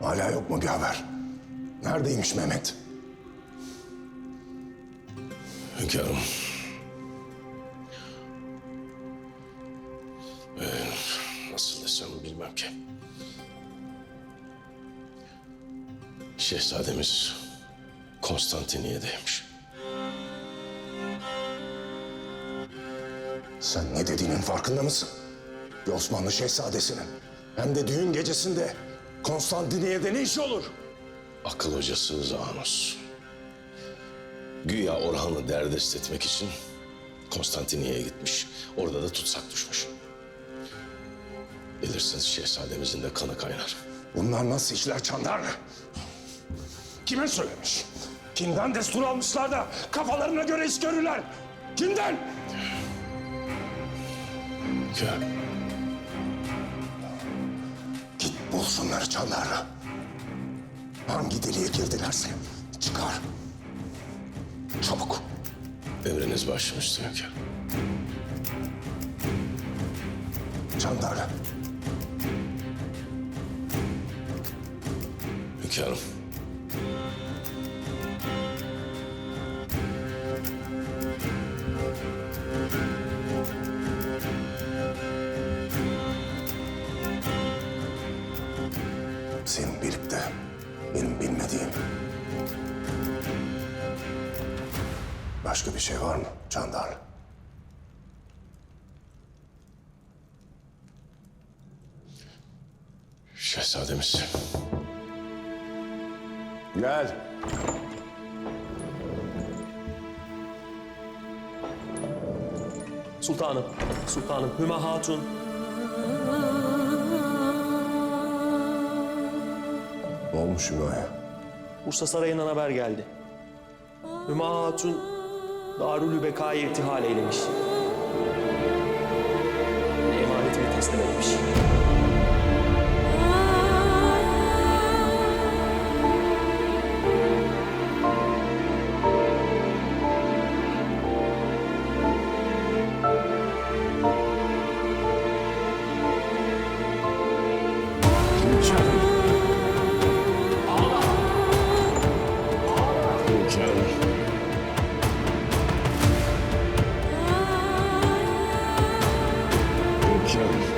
Hala yok mu bir haber? Neredeymiş Mehmet? Hünkârım. Ee, nasıl desem bilmem ki. Şehzademiz Konstantiniye'deymiş. Sen ne dediğinin farkında mısın? Bir Osmanlı şehzadesinin. Hem de düğün gecesinde Konstantiniye'de ne iş olur? Akıl hocası Zanos. Güya Orhan'ı derdest etmek için Konstantiniye'ye gitmiş. Orada da tutsak düşmüş. Bilirsiniz şehzademizin de kanı kaynar. Bunlar nasıl işler Çandar? Kime söylemiş? Kimden destur almışlar da kafalarına göre iş görürler? Kimden? Hünkârım. Git bul şunları Çandar. Hangi deliğe girdilerse çıkar. Çabuk. Emriniz üstüne hünkârım. Çandar. Hünkârım. Senin bilip de benim bilmediğim başka bir şey var mı Çandar? Şehzademiz. Gel. Sultanım, sultanım, Hüma Hatun. Ne olmuş Hüma'ya? Bursa Sarayı'ndan haber geldi. Hüma Hatun Darülü Beka'ya irtihal eylemiş. Emanetini teslim etmiş. Jones.